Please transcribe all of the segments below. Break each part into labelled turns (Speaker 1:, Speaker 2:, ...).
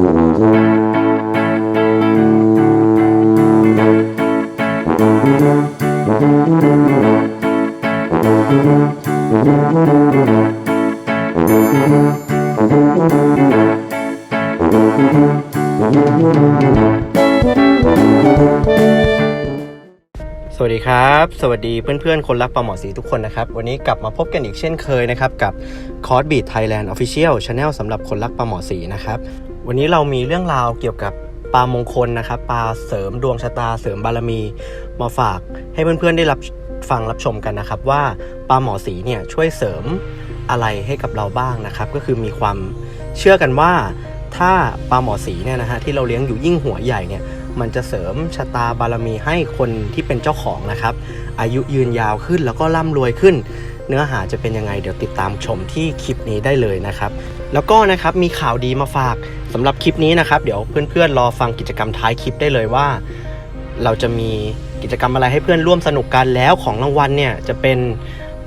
Speaker 1: สวัสดีครับ สวัสดีเพื่อนๆ คนรักปลาหมอสีทุกคนนะครับ วันนี้กลับมาพบกันอีกเช่นเคยนะครับ กับ c o r s Beat Thailand Official Channel สำหรับคนรักปลาหมอสีนะครับ วันนี้เรามีเรื่องราวเกี่ยวกับปลามงคลนะครับปลาเสริมดวงชะตาเสริมบารมีมาฝากให้เพื่อนๆได้รับฟังรับชมกันนะครับว่าปลาหมอสีเนี่ยช่วยเสริมอะไรให้กับเราบ้างนะครับ ก็คือมีความเชื่อกันว่าถ้าปลาหมอสีเนี่ยนะฮะที่เราเลี้ยงอยู่ยิ่งหัวใหญ่เนี่ยมันจะเสริมชะตาบารมีให้คนที่เป็นเจ้าของนะครับ อายุยืนยาวขึ้นแล้วก็ร่ำรวยขึ้น เนื้อหาจะเป็นยังไงเดี๋ยวติดตามชมที่คลิปนี้ได้เลยนะครับ แล้วก็นะครับมีข่าวดีมาฝากสำหรับคลิปนี้นะครับเดี๋ยวเพื่อนๆรอฟังกิจกรรมท้ายคลิปได้เลยว่า เราจะมีกิจกรรมอะไรให้เพื่อนร่วมสนุกกันแล้วของรางวัลเนี่ยจะเป็น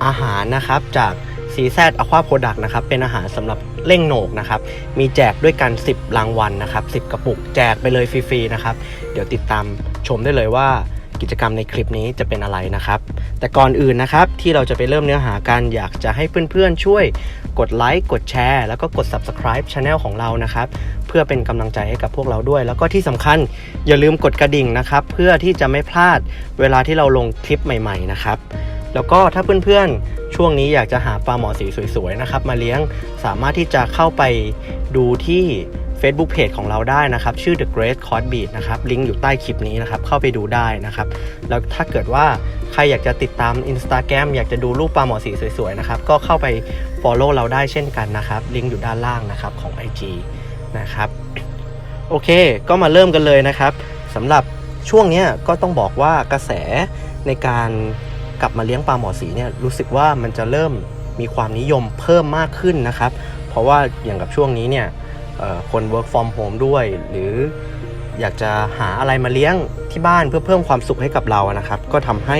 Speaker 1: อาหารนะครับจาก CZ Aqua Product นะครับเป็นอาหารสำหรับเร่งโหนกนะครับมีแจกด้วยกัน 10 รางวัลนะครับ 10 กระปุกแจกไปเลยฟรีๆนะครับ เดี๋ยวติดตามชมได้เลยว่า กิจกรรมในคลิปนี้จะเป็นอะไรนะครับ แต่ก่อนอื่นนะครับที่เราจะไปเริ่มเนื้อหากันอยากจะให้เพื่อนๆช่วยกดไลค์กดแชร์แล้วก็กด Subscribe Channel ของเรานะครับ เพื่อเป็นกำลังใจให้กับพวกเราด้วย แล้วก็ที่สำคัญอย่าลืมกดกระดิ่งนะครับ เพื่อที่จะไม่พลาดเวลาที่เราลงคลิปใหม่ๆนะครับแล้วก็ถ้าเพื่อนๆ ช่วงนี้อยากจะหาปลาหมอสีสวยๆ นะครับ มาเลี้ยงสามารถที่จะเข้าไปดูที่ Facebook Page ของเราได้นะครับ ชื่อ The Great c o d Beat นะครับลิงก์อยู่ใต้คลิปนี้นะครับ เข้าไปดูได้นะครับ แล้วถ้าเกิดว่าใครอยากจะติดตาม Instagram อยากจะดูรูปปลาหมอสีสวยๆนะครับ ก็เข้าไป Follow เราได้เช่นกันนะครับ ลิงก์อยู่ด้านล่างนะครับของ IG นะครับ โอเค ก็มาเริ่มกันเลยนะครับสำหรับช่วงนี้ก็ต้องบอกว่ากระแสในการกลับมาเลี้ยงปลาหมอสีเนี่ยรู้สึกว่ามันจะเริ่มมีความนิยมเพิ่มมากขึ้นนะครับ เพราะว่าอย่างกับช่วงนี้เนี่ย คน work from home ด้วย หรืออยากจะหาอะไรมาเลี้ยงที่บ้านเพื่อเพิ่มความสุขให้กับเรานะครับ ก็ทำให้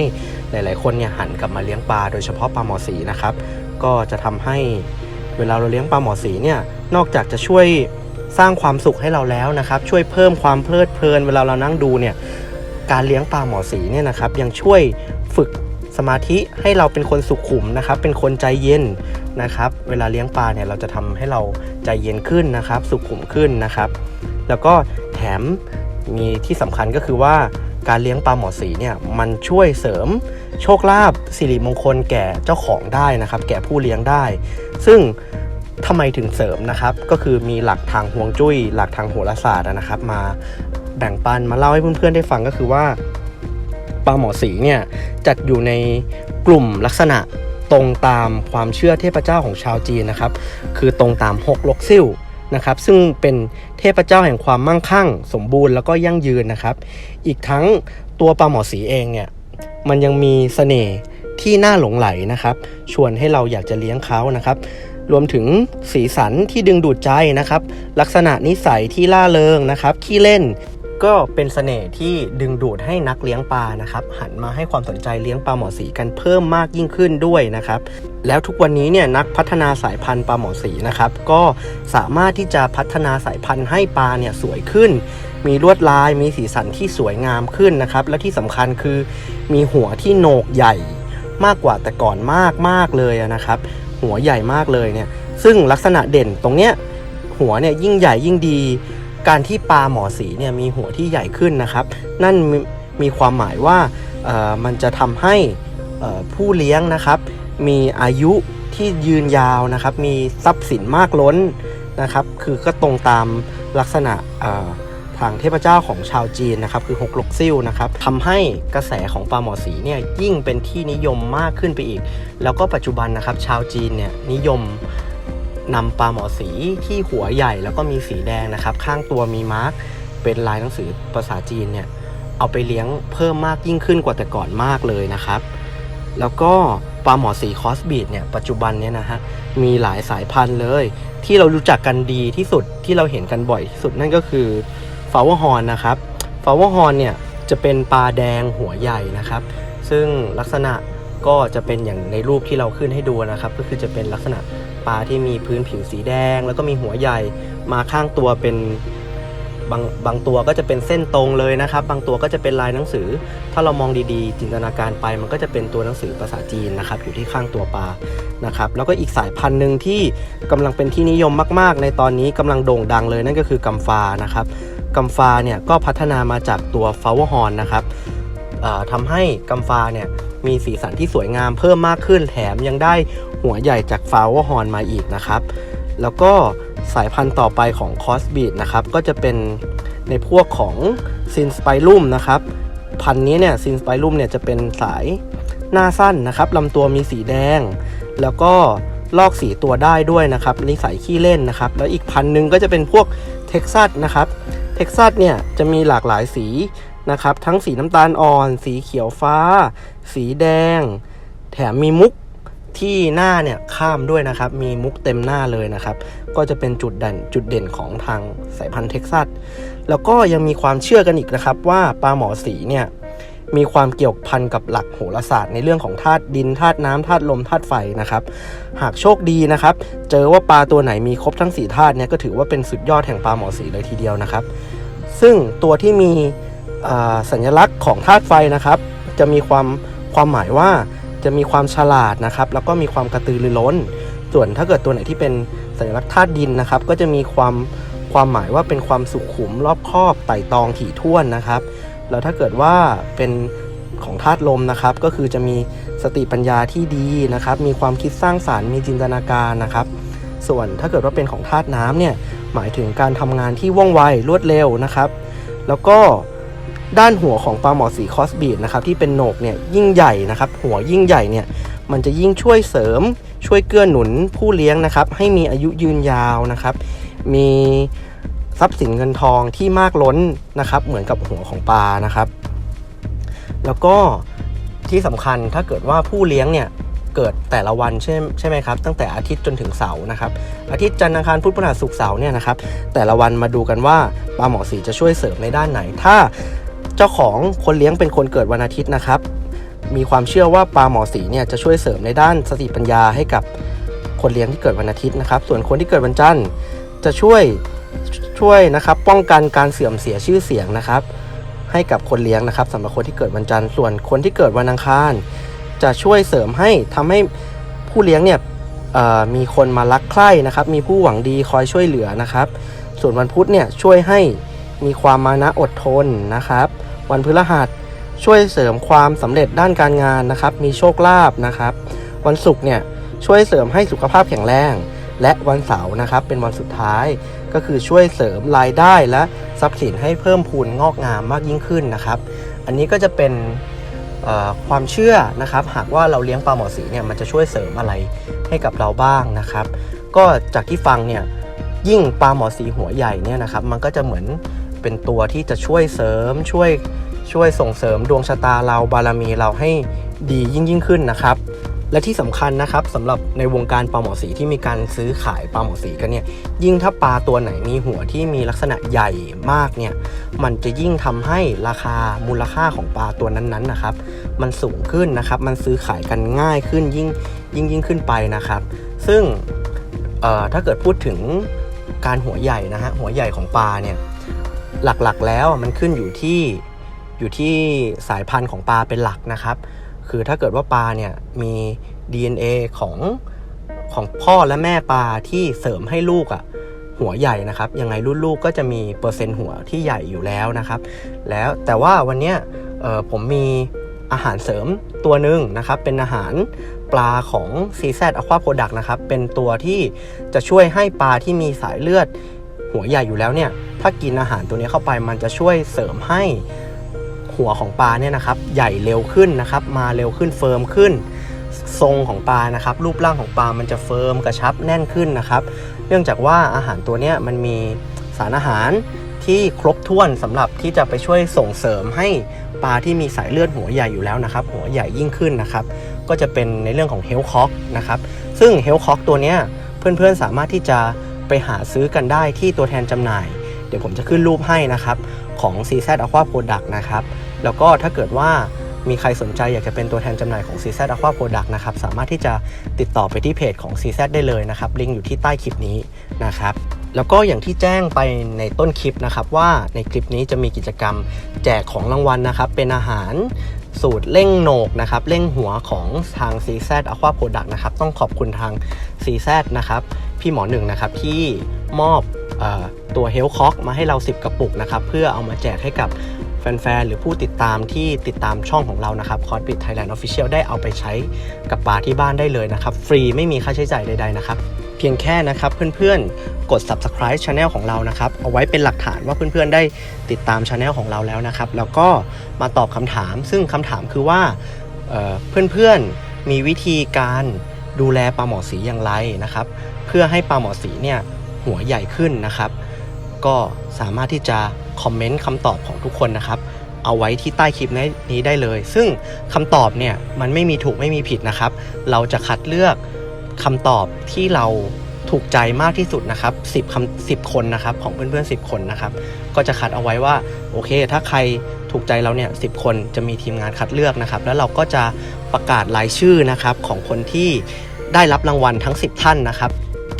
Speaker 1: หลาย ๆ คนเนี่ยหันกลับมาเลี้ยงปลาโดยเฉพาะปลาหมอสีนะครับ ก็จะทำให้เวลาเราเลี้ยงปลาหมอสีเนี่ยนอกจากจะช่วยสร้างความสุขให้เราแล้วนะครับ ช่วยเพิ่มความเพลิดเพลิน เวลาเรานั่งดูเนี่ยการเลี้ยงปลาหมอสีเนี่ยนะครับ ยังช่วยฝึก สมาธิให้เราเป็นคนสุขุมนะครับ เป็นคนใจเย็นนะครับ เวลาเลี้ยงปลาเนี่ยเราจะทำให้เราใจเย็นขึ้นนะครับ สุขุมขึ้นนะครับ แล้วก็แถมมีที่สำคัญก็คือว่าการเลี้ยงปลาหมอสีเนี่ยมันช่วยเสริมโชคลาภสิริมงคลแก่เจ้าของได้นะครับ แก่ผู้เลี้ยงได้ ซึ่งทำไมถึงเสริมนะครับ ก็คือมีหลักทางฮวงจุ้ย หลักทางโหราศาสตร์นะครับ มาแบ่งปันมาเล่าให้เพื่อนๆได้ฟังก็คือว่า ปลาหมอสีเนี่ยจัดอยู่ในกลุ่มลักษณะตรงตามความเชื่อเทพเจ้าของชาวจีนนะครับ คือตรงตามหกลกซิ่วนะครับ ซึ่งเป็นเทพเจ้าแห่งความมั่งคั่ง สมบูรณ์แล้วก็ยั่งยืนนะครับ อีกทั้งตัวปลาหมอสีเองเนี่ยมันยังมีเสน่ห์ที่น่าหลงไหลนะครับ ชวนให้เราอยากจะเลี้ยงเขานะครับ รวมถึงสีสันที่ดึงดูดใจนะครับ ลักษณะนิสัยที่ล่าเริงนะครับขี้เล่น ก็เป็นเสน่ห์ที่ดึงดูดให้นักเลี้ยงปลานะครับหันมาให้ความสนใจเลี้ยงปลาหมอสีกันเพิ่มมากยิ่งขึ้นด้วยนะครับแล้วทุกวันนี้เนี่ยนักพัฒนาสายพันธุ์ปลาหมอสีนะครับก็สามารถที่จะพัฒนาสายพันธุ์ให้ปลาเนี่ยสวยขึ้น มีลวดลายมีสีสันที่สวยงามขึ้นนะครับและที่สำคัญคือมีหัวที่โหนกใหญ่มากกว่าแต่ก่อนมากมากเลยนะครับ หัวใหญ่มากเลยเนี่ยซึ่งลักษณะเด่นตรงเนี้ยหัวเนี่ยยิ่งใหญ่ยิ่งดี การที่ปลาหมอสีเนี่ยมีหัวที่ใหญ่ขึ้นนะครับ นั่นมีมีความหมายว่ามันจะทำให้ผู้เลี้ยงนะครับ มีอายุที่ยืนยาวนะครับ มีทรัพย์สินมากล้นนะครับ คือก็ตรงตามลักษณะทางเทพเจ้าของชาวจีนนะครับ คือหกลกซิ่วนะครับทำให้กระแสของปลาหมอสีเนี่ยยิ่งเป็นที่นิยมมากขึ้นไปอีก แล้วก็ปัจจุบันนะครับ ชาวจีนเนี่ยนิยม นำปลาหมอสีที่หัวใหญ่แล้วก็มีสีแดงนะครับ ข้างตัวมีมาร์กเป็นลายหนังสือภาษาจีนเนี่ยเอาไปเลี้ยงเพิ่มมากยิ่งขึ้นกว่าแต่ก่อนมากเลยนะครับ แล้วก็ปลาหมอสีคอสบีดเนี่ยปัจจุบันเนี่ยนะฮะมีหลายสายพันธุ์เลย ที่เรารู้จักกันดีที่สุดที่เราเห็นกันบ่อยที่สุดนั่นก็คือฟาวฮอนนะครับฟาวฮอนเนี่ยจะเป็นปลาแดงหัวใหญ่นะครับ ซึ่งลักษณะก็จะเป็นอย่างในรูปที่เราขึ้นให้ดูนะครับ ก็คือจะเป็นลักษณะ ปลาที่มีพื้นผิวสีแดง แล้วก็มีหัวใหญ่มาข้างตัวเป็นบางบางตัวก็จะเป็นเส้นตรงเลยนะครับ บางตัวก็จะเป็นลายหนังสือ ถ้าเรามองดีๆ จินตนาการไปมันก็จะเป็นตัวหนังสือภาษาจีนนะครับ อยู่ที่ข้างตัวปลานะครับ แล้วก็อีกสายพันธุ์หนึ่งที่กำลังเป็นที่นิยมมาก ๆ ในตอนนี้กำลังโด่งดังเลยนั่นก็คือกัมฟานะครับกัมฟาเนี่ยก็พัฒนามาจากตัวฟาวเวอร์ฮอนนะครับทำให้กัมฟาเนี่ย มีสีสันที่สวยงามเพิ่มมากขึ้นแถมยังได้หัวใหญ่จากฟาวเวอร์ฮอนมาอีกนะครับ แล้วก็สายพันธุ์ต่อไปของคอสบีดนะครับ ก็จะเป็นในพวกของซินสไปรุ่มนะครับ พันธุ์นี้เนี่ยซินสไปรุ่มเนี่ยจะเป็นสายหน้าสั้นนะครับลำตัวมีสีแดง แล้วก็ลอกสีตัวได้ด้วยนะครับนิสัยขี้เล่นนะครับ แล้วอีกพันธุ์หนึ่งก็จะเป็นพวกเท็กซัสนะครับ เท็กซัสเนี่ยจะมีหลากหลายสี นะครับ ทั้งสีน้ำตาลอ่อน สีเขียวฟ้า สีแดง แถมมีมุกที่หน้าเนี่ยข้ามด้วยนะครับ มีมุกเต็มหน้าเลยนะครับ ก็จะเป็นจุดเด่นจุดเด่นของทางสายพันธุ์เท็กซัส แล้วก็ยังมีความเชื่อกันอีกนะครับ ว่าปลาหมอสีเนี่ยมีความเกี่ยวพันกับหลักโหราศาสตร์ในเรื่องของธาตุดินธาตุน้ำธาตุลมธาตุไฟนะครับ หากโชคดีนะครับ เจอว่าปลาตัวไหนมีครบทั้ง4ธาตุเนี่ยก็ถือว่าเป็นสุดยอดแห่งปลาหมอสีเลยทีเดียวนะครับ ซึ่งตัวที่มี สัญลักษณ์ของธาตุไฟนะครับ จะมีความความหมายว่าจะมีความฉลาดนะครับ แล้วก็มีความกระตือรือร้น ส่วนถ้าเกิดตัวไหนที่เป็นสัญลักษณ์ธาตุดินนะครับ ก็จะมีความความหมายว่าเป็นความสุขุมรอบคอบไต่ตองถี่ถ้วนนะครับ แล้วถ้าเกิดว่าเป็นของธาตุลมนะครับ ก็คือจะมีสติปัญญาที่ดีนะครับ มีความคิดสร้างสารรค์มีจินตนาการนะครับ ส่วนถ้าเกิดว่าเป็นของธาตุน้ำเนี่ยหมายถึงการทำงานที่ว่องไวรวดเร็วนะครับ แล้วก็ ด้านหัวของปลาหมอสีคอสบีดนะครับที่เป็นโหนกเนี่ยยิ่งใหญ่นะครับหัวยิ่งใหญ่เนี่ยมันจะยิ่งช่วยเสริมช่วยเกื้อหนุนผู้เลี้ยงนะครับให้มีอายุยืนยาวนะครับมีทรัพย์สินเงินทองที่มากล้นนะครับเหมือนกับหัวของปลานะครับ แล้วก็ที่สำคัญถ้าเกิดว่าผู้เลี้ยงเนี่ยเกิดแต่ละวันใช่ใช่ไหมครับตั้งแต่อาทิตย์จนถึงเสาร์นะครับอาทิตย์จันทร์อังคารพุธพฤหัสศุกร์เสาร์เนี่ยนะครับแต่ละวันมาดูกันว่าปลาหมอสีจะช่วยเสริมในด้านไหน ถ้า เจ้าของคนเลี้ยงเป็นคนเกิดวันอาทิตย์นะครับ มีความเชื่อว่าปลาหมอสีเนี่ยจะช่วยเสริมในด้านสติปัญญาให้กับคนเลี้ยงที่เกิดวันอาทิตย์นะครับ ส่วนคนที่เกิดวันจันทร์จะช่วยช่วยนะครับ ป้องกันการเสื่อมเสียชื่อเสียงนะครับ ให้กับคนเลี้ยงนะครับสำหรับคนที่เกิดวันจันทร์ส่วนคนที่เกิดวันอังคาร จะช่วยเสริมให้ทำให้ผู้เลี้ยงเนี่ยมีคนมารักใคร่นะครับ มีผู้หวังดีคอยช่วยเหลือนะครับ ส่วนวันพุธเนี่ยช่วยให้มีความมานะอดทนนะครับ วันพฤหัส ช่วยเสริมความสำเร็จด้านการงานนะครับ มีโชคลาภนะครับ วันศุกร์เนี่ยช่วยเสริมให้สุขภาพแข็งแรง และวันเสาร์นะครับ เป็นวันสุดท้าย ก็คือช่วยเสริมรายได้และทรัพย์สินให้เพิ่มพูนงอกงามมากยิ่งขึ้นนะครับ อันนี้ก็จะเป็นความเชื่อนะครับ หากว่าเราเลี้ยงปลาหมอสีเนี่ยมันจะช่วยเสริมอะไรให้กับเราบ้างนะครับ ก็จากที่ฟังเนี่ยยิ่งปลาหมอสีหัวใหญ่เนี่ยนะครับ มันก็จะเหมือน เป็นตัวที่จะช่วยเสริมช่วยช่วยส่งเสริมดวงชะตาเราบารมีเราให้ดียิ่งยิ่งขึ้นนะครับ และที่สำคัญนะครับสำหรับในวงการปลาหมอสีที่มีการซื้อขายปลาหมอสีกันเนี่ยยิ่งถ้าปลาตัวไหนมีหัวที่มีลักษณะใหญ่มากเนี่ยมันจะยิ่งทำให้ราคามูลค่าของปลาตัวนั้นๆนะครับ มันสูงขึ้นนะครับ มันซื้อขายกันง่ายขึ้นยิ่งยิ่งยิ่งขึ้นไปนะครับ ซึ่งถ้าเกิดพูดถึงการหัวใหญ่นะฮะหัวใหญ่ของปลาเนี่ย หลักๆแล้วมันขึ้นอยู่ที่อยู่ที่สายพันธุ์ของปลาเป็นหลักนะครับ คือถ้าเกิดว่าปลาเนี่ยมี DNA ของของพ่อและแม่ปลาที่เสริมให้ลูกอะ่ะหัวใหญ่นะครับ ยังไงรุ่นลูกก็จะมีเปอร์เซ็นต์หัวที่ใหญ่อยู่แล้วนะครับ แล้วแต่ว่าวันนี้ผมมีอาหารเสริมตัวหนึ่งนะครับ เป็นอาหารปลาของ CZ Aqua Product นะครับ เป็นตัวที่จะช่วยให้ปลาที่มีสายเลือด หัวใหญ่อยู่แล้วเนี่ยถ้ากินอาหารตัวนี้เข้าไปมันจะช่วยเสริมให้หัวของปลาเนี่ยนะครับใหญ่เร็วขึ้นนะครับมาเร็วขึ้นเฟิร์มขึ้น ทรงของปลานะครับรูปร่างของปลามันจะเฟิร์มกระชับแน่นขึ้นนะครับ เนื่องจากว่าอาหารตัวนี้มันมีสารอาหารที่ครบถ้วนสำหรับที่จะไปช่วยส่งเสริมให้ปลาที่มีสายเลือดหัวใหญ่อยู่แล้วนะครับ หัวใหญ่ยิ่งขึ้นนะครับ ก็จะเป็นในเรื่องของเฮลคอกนะครับ ซึ่งเฮลคอกตัวนี้เพื่อนๆสามารถที่จะ ไปหาซื้อกันได้ที่ตัวแทนจำหน่าย เดี๋ยวผมจะขึ้นรูปให้นะครับ ของ CZ Aqua Product นะครับ แล้วก็ถ้าเกิดว่ามีใครสนใจอยากจะเป็นตัวแทนจำหน่ายของ CZ Aqua Product นะครับ สามารถที่จะติดต่อไปที่เพจของ CZ ได้เลยนะครับ ลิงก์อยู่ที่ใต้คลิปนี้นะครับแล้วก็อย่างที่แจ้งไปในต้นคลิปนะครับว่าในคลิปนี้จะมีกิจกรรมแจกของรางวัลนะครับ เป็นอาหารสูตรเร่งโหนกนะครับเร่งหัวของทาง CZ Aqua Product นะครับต้องขอบคุณทาง CZ นะครับ พี่หมอหนึ่งนะครับที่มอบออตัว Health Cock มาให้เรา 10 กระปุกนะครับเพื่อเอามาแจกให้กับแฟนๆ หรือผู้ติดตามที่ติดตามช่องของเรานะครับคอร์ดบิทไทยแลนด์ออฟฟิเชียลได้เอาไปใช้กับปลาที่บ้านได้เลยนะครับ ฟรีไม่มีค่าใช้จ่ายใดๆนะครับ เพียงแค่นะครับเพื่อนๆ กด subscribe channel ของเรานะครับ เอาไว้เป็นหลักฐานว่าเพื่อนๆ ได้ติดตาม channel ของเราแล้วนะครับ แล้วก็มาตอบคำถาม ซึ่งคำถามคือว่าเเพื่อนๆ มีวิธีการ ดูแลปลาหมอสีอย่างไรนะครับ เพื่อให้ปลาหมอสีเนี่ยหัวใหญ่ขึ้นนะครับ ก็สามารถที่จะคอมเมนต์คำตอบของทุกคนนะครับ เอาไว้ที่ใต้คลิปนี้ได้เลย ซึ่งคำตอบเนี่ยมันไม่มีถูกไม่มีผิดนะครับ เราจะคัดเลือกคำตอบที่เรา ถูกใจมากที่สุดนะครับ10คำ10 คนนะครับ ของเพื่อนๆ10 คนนะครับ ก็จะคัดเอาไว้ว่าโอเค ถ้าใครถูกใจเราเนี่ย10คนจะมีทีมงานคัดเลือกนะครับ แล้วเราก็จะประกาศรายชื่อนะครับของคนที่ได้รับรางวัลทั้ง 10 ท่านนะครับ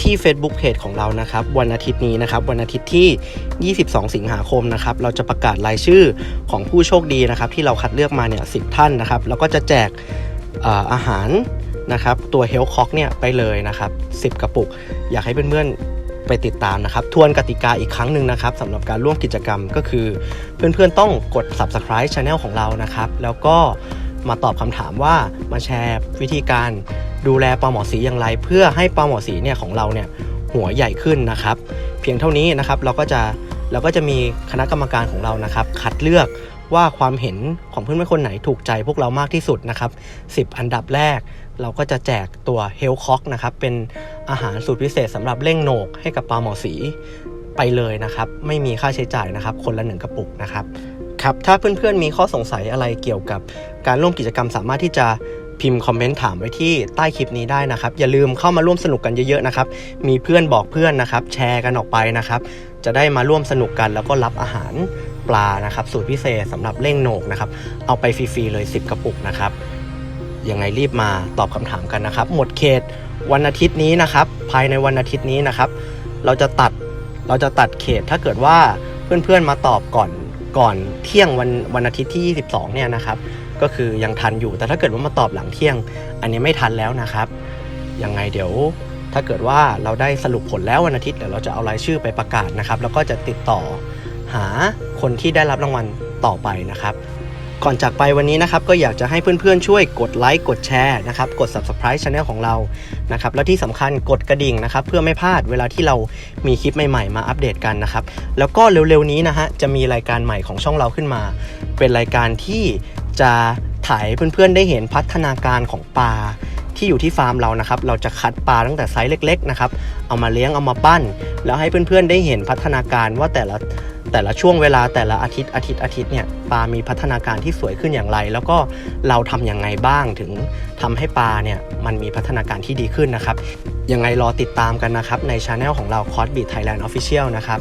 Speaker 1: ที่ Facebook Page ของเรานะครับ วันอาทิตย์นี้นะครับ วันอาทิตย์ที่ 22 สิงหาคมนะครับ เราจะประกาศรายชื่อของผู้โชคดีนะครับ ที่เราคัดเลือกมาเนี่ย10 ท่านนะครับ แล้วก็จะแจกอาหาร นะครับตัว Health Cock เนี่ยไปเลยนะครับ10 กระปุก อยากให้เพื่อนๆไปติดตามนะครับ ทวนกติกาอีกครั้งหนึ่งนะครับสำหรับการร่วมกิจกรรมก็คือ เพื่อนๆต้องกด subscribe channel ของเรานะครับ แล้วก็มาตอบคำถามว่ามาแชร์วิธีการดูแลปลาหมอสีอย่างไร เพื่อให้ปลาหมอสีเนี่ยของเราเนี่ยหัวใหญ่ขึ้นนะครับ เพียงเท่านี้นะครับเราก็จะเราก็จะมีคณะกรรมการของเรานะครับ คัดเลือกว่าความเห็นของเพื่อนๆคนไหนถูกใจพวกเรามากที่สุดนะครับ 10 อันดับแรก เราก็จะแจกตัว Health Cock นะครับเป็นอาหารสูตรพิเศษสำหรับเร่งโหนกให้กับปลาหมอสีไปเลยนะครับ ไม่มีค่าใช้จ่ายนะครับ คนละหนึ่งกระปุกนะครับครับถ้าเพื่อนๆมีข้อสงสัยอะไรเกี่ยวกับการร่วมกิจกรรมสามารถที่จะพิมพ์คอมเมนต์ถามไว้ที่ใต้คลิปนี้ได้นะครับ อย่าลืมเข้ามาร่วมสนุกกันเยอะๆนะครับ มีเพื่อนบอกเพื่อนนะครับ แชร์กันออกไปนะครับ จะได้มาร่วมสนุกกันแล้วก็รับอาหารปลานะครับ สูตรพิเศษสำหรับเร่งโหนกนะครับ เอาไปฟรีๆเลย 10 กระปุกนะครับ ยังไงรีบมาตอบคำถามกันนะครับ หมดเขตวันอาทิตย์นี้นะครับ ภายในวันอาทิตย์นี้นะครับ เราจะตัดเราจะตัดเขตถ้าเกิดว่าเพื่อนๆมาตอบก่อนก่อนเที่ยงวันวันอาทิตย์ที่ 22 เนี่ยนะครับ ก็คือยังทันอยู่แต่ถ้าเกิดว่ามาตอบหลังเที่ยง อันนี้ไม่ทันแล้วนะครับยังไงเดี๋ยวถ้าเกิดว่าเราได้สรุปผลแล้ววันอาทิตย์เดี๋ยวเราจะเอารายชื่อไปประกาศนะครับ แล้วก็จะติดต่อหาคนที่ได้รับรางวัลต่อไปนะครับ ก่อนจากไปวันนี้นะครับก็อยากจะให้เพื่อนๆช่วยกดไลค์กดแชร์นะครับกด subscribe channel ของเรานะครับแล้วที่สำคัญกดกระดิ่งนะครับเพื่อไม่พลาดเวลาที่เรามีคลิปใหม่ๆ มาอัปเดตกันนะครับแล้วก็เร็วๆนี้นะฮะจะมีรายการใหม่ของช่องเราขึ้นมา เป็นรายการที่จะถ่ายเพื่อนๆได้เห็นพัฒนาการของปลาที่อยู่ที่ฟาร์มเรานะครับ เราจะคัดปลาตั้งแต่ไซส์เล็ก ๆ นะครับ เอามาเลี้ยง เอามาปั้น แล้วให้เพื่อนๆ ได้เห็นพัฒนาการว่าแต่ละ แต่ละช่วงเวลาแต่ละอาทิตย์อาทิตย์อาทิตย์เนี่ยปลามีพัฒนาการที่สวยขึ้นอย่างไร แล้วก็เราทำอย่างไงบ้างถึงทำให้ปลาเนี่ยมันมีพัฒนาการที่ดีขึ้นนะครับยังไงรอติดตามกันนะครับในช anel ของเรา c o s b e a t Thailand Official นะครับ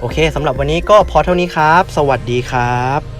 Speaker 1: โอเคสำหรับวันนี้ก็พอเท่านี้ครับ สวัสดีครับ